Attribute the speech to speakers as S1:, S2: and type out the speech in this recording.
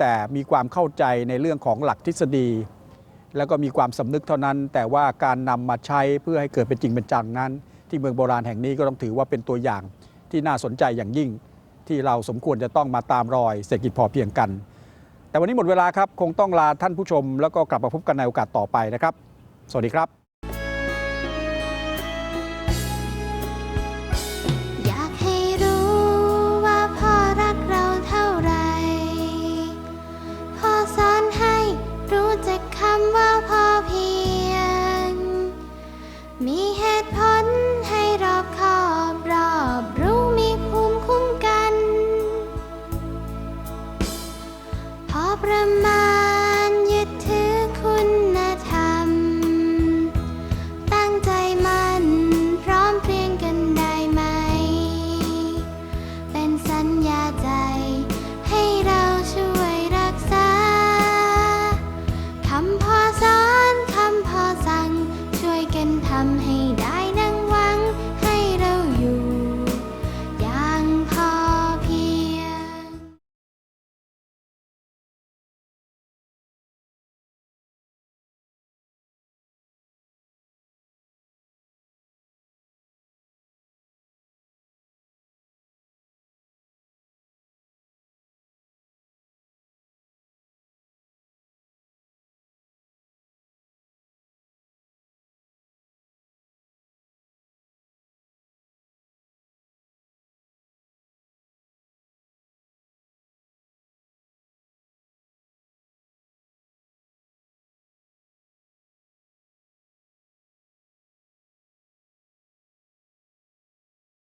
S1: แต่มีความเข้าใจในเรื่องของหลักทฤษฎี แล้วก็มีความสำนึกเท่านั้น แต่ว่าการนำมาใช้เพื่อให้เกิดเป็นจริงเป็นจังนั้น ที่เมืองโบราณแห่งนี้ก็ต้องถือว่าเป็นตัวอย่างที่น่าสนใจอย่างยิ่ง ที่เราสมควรจะต้องมาตามรอยเศรษฐกิจพอเพียงกัน แต่วันนี้หมดเวลาครับ คงต้องลาท่านผู้ชม แล้วก็กลับมาพบกันในโอกาสต่อไปนะครับ สวัสดีครับำ
S2: ว่าพอเพียง มีเหตุผลให้รอบคอบรอบรู้มีภูมิคุ้มกัน พอประมาณ